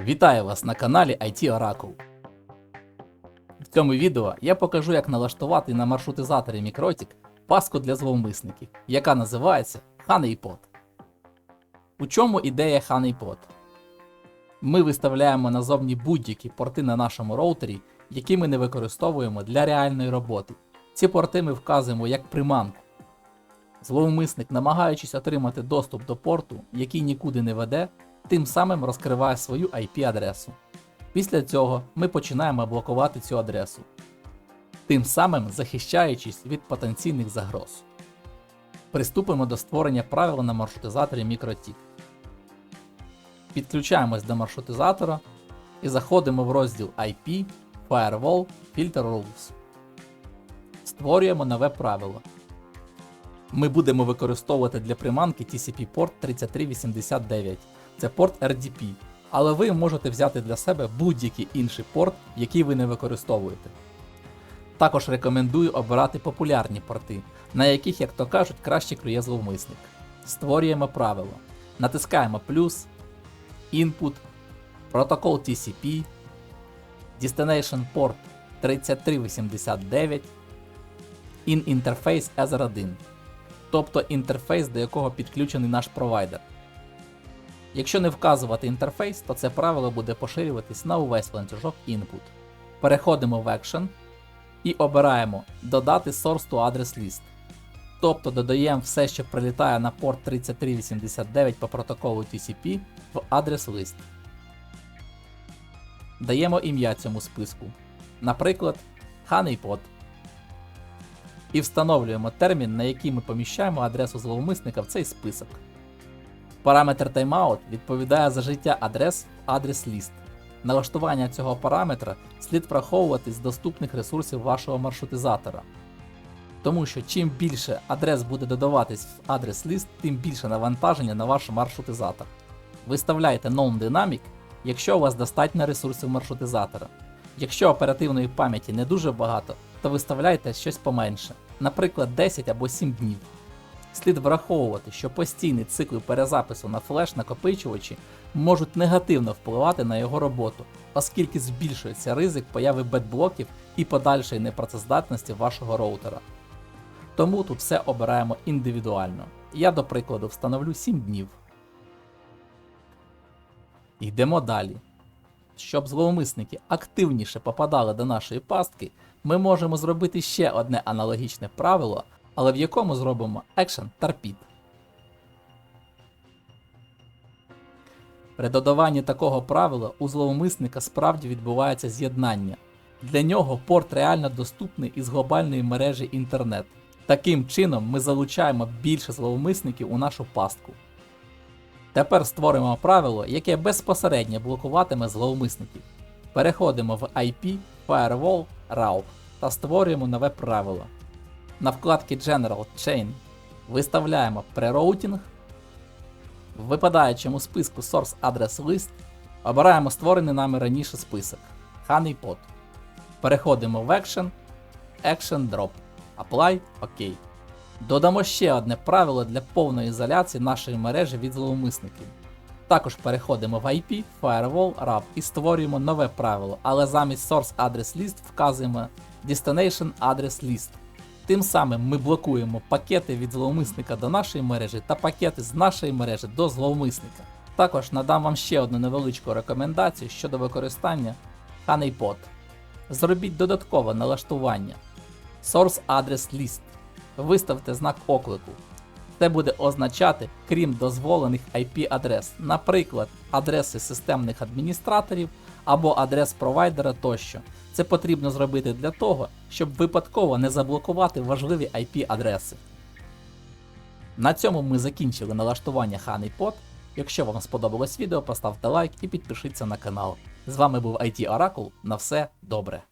Вітаю вас на каналі IT Oracle. В цьому відео я покажу, як налаштувати на маршрутизаторі Mikrotik паску для зловмисників, яка називається Honeypot. У чому ідея Honeypot? Ми виставляємо назовні будь-які порти на нашому роутері, які ми не використовуємо для реальної роботи. Ці порти ми вказуємо як приманку. Зловмисник, намагаючись отримати доступ до порту, який нікуди не веде, тим самим розкриває свою IP-адресу. Після цього ми починаємо блокувати цю адресу, тим самим захищаючись від потенційних загроз. Приступимо до створення правил на маршрутизаторі MikroTik. Підключаємось до маршрутизатора і заходимо в розділ IP, Firewall, Filter Rules. Створюємо нове правило. Ми будемо використовувати для приманки TCP порт 3389. Це порт RDP, але ви можете взяти для себе будь-який інший порт, який ви не використовуєте. Також рекомендую обирати популярні порти, на яких, як то кажуть, краще клює зловмисник. Створюємо правило. Натискаємо плюс, Input, протокол TCP, Destination Port 3389, In Interface Ether1, тобто інтерфейс, до якого підключений наш провайдер. Якщо не вказувати інтерфейс, то це правило буде поширюватись на увесь ланцюжок input. Переходимо в Action і обираємо Додати Source to Address List. Тобто додаємо все, що прилітає на порт 3389 по протоколу TCP в адрес лист. Даємо ім'я цьому списку, наприклад, Honeypot. І встановлюємо термін, на який ми поміщаємо адресу зловмисника в цей список. Параметр timeout відповідає за життя адрес в адрес ліст. Налаштування цього параметра слід враховувати з доступних ресурсів вашого маршрутизатора. Тому що чим більше адрес буде додаватись в адрес ліст, тим більше навантаження на ваш маршрутизатор. Виставляйте non-dynamic, якщо у вас достатньо ресурсів маршрутизатора. Якщо оперативної пам'яті не дуже багато, то виставляйте щось поменше, наприклад 10 або 7 днів. Слід враховувати, що постійні цикли перезапису на флеш-накопичувачі можуть негативно впливати на його роботу, оскільки збільшується ризик появи бетблоків і подальшої непрацездатності вашого роутера. Тому тут все обираємо індивідуально. Я, до прикладу, встановлю 7 днів. Йдемо далі. Щоб зловмисники активніше попадали до нашої пастки, ми можемо зробити ще одне аналогічне правило, але в якому зробимо Action Torpedo. При додаванні такого правила у зловмисника справді відбувається з'єднання. Для нього порт реально доступний із глобальної мережі інтернет. Таким чином ми залучаємо більше зловмисників у нашу пастку. Тепер створимо правило, яке безпосередньо блокуватиме зловмисників. Переходимо в IP, Firewall, Route та створюємо нове правило. На вкладці General Chain виставляємо прероутінг. В випадаючому списку Source Address List обираємо створений нами раніше список Honeypot. Переходимо в Action, Action Drop, Apply, OK. Додамо ще одне правило для повної ізоляції нашої мережі від зловмисників. Також переходимо в IP, Firewall, RAP і створюємо нове правило, але замість Source Address List вказуємо Destination Address List. Тим самим ми блокуємо пакети від зловмисника до нашої мережі та пакети з нашої мережі до зловмисника. Також надам вам ще одну невеличку рекомендацію щодо використання Honeypot. Зробіть додаткове налаштування Source Address List. Виставте знак оклику. Це буде означати, крім дозволених IP-адрес, наприклад, адреси системних адміністраторів або адрес провайдера тощо. Це потрібно зробити для того, щоб випадково не заблокувати важливі IP-адреси. На цьому ми закінчили налаштування Honeypot. Якщо вам сподобалось відео, поставте лайк і підпишіться на канал. З вами був IT Oracle. На все добре.